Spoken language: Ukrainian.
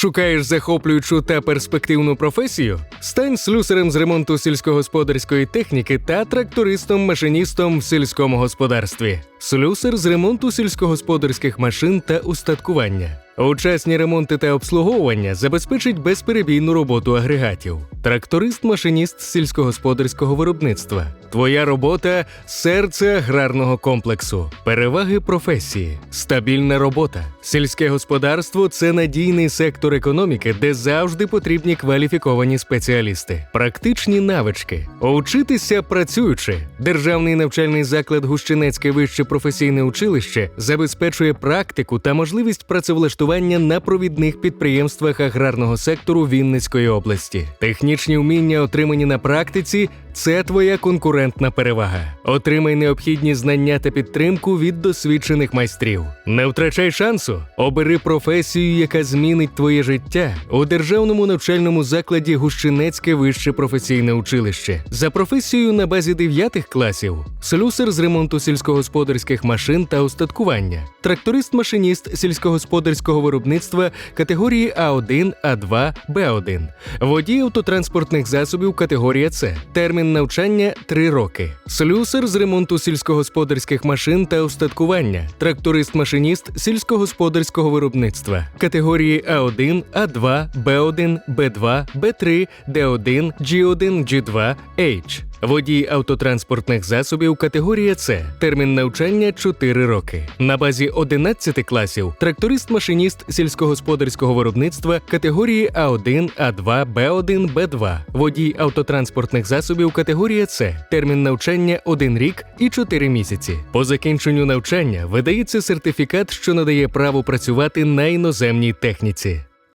Шукаєш захоплюючу та перспективну професію? Стань слюсарем з ремонту сільськогосподарської техніки та трактористом-машиністом в сільському господарстві. Слюсар з ремонту сільськогосподарських машин та устаткування. Учасні ремонти та обслуговування забезпечить безперебійну роботу агрегатів. Тракторист-машиніст сільськогосподарського виробництва. Твоя робота серце аграрного комплексу. Переваги професії, стабільна робота. Сільське господарство це надійний сектор економіки, де завжди потрібні кваліфіковані спеціалісти. Практичні навички. Учитися працюючи. Державний навчальний заклад Гущинецьке вище професійне училище забезпечує практику та можливість працевлаштування на провідних підприємствах аграрного сектору Вінницької області. Технічні вміння, отримані на практиці, це твоя конкурентна перевага. Отримай необхідні знання та підтримку від досвідчених майстрів. Не втрачай шансу. Обери професію, яка змінить твоє життя у державному навчальному закладі Гущинецьке вище професійне училище. За професією на базі 9 класів слюсар з ремонту сільськогосподарських машин та устаткування, тракторист-машиніст сільськогосподарського виробництва категорії А1, А2, Б1, водій автотранспортних засобів категорія С. Термін навчання 3 роки. Слюсар з ремонту сільськогосподарських машин та устаткування, тракторист-машиніст сільськогосподарського виробництва категорії А1, А2, Б1, Б2, Б3, Д1, G1, G2, H. Водій автотранспортних засобів категорія С. Термін навчання 4 роки. На базі 11 класів тракторист-машиніст сільськогосподарського виробництва категорії А1, А2, Б1, Б2. Водій автотранспортних засобів категорія С. Термін навчання 1 рік і 4 місяці. По закінченню навчання видається сертифікат, що надає право працювати на іноземній техніці.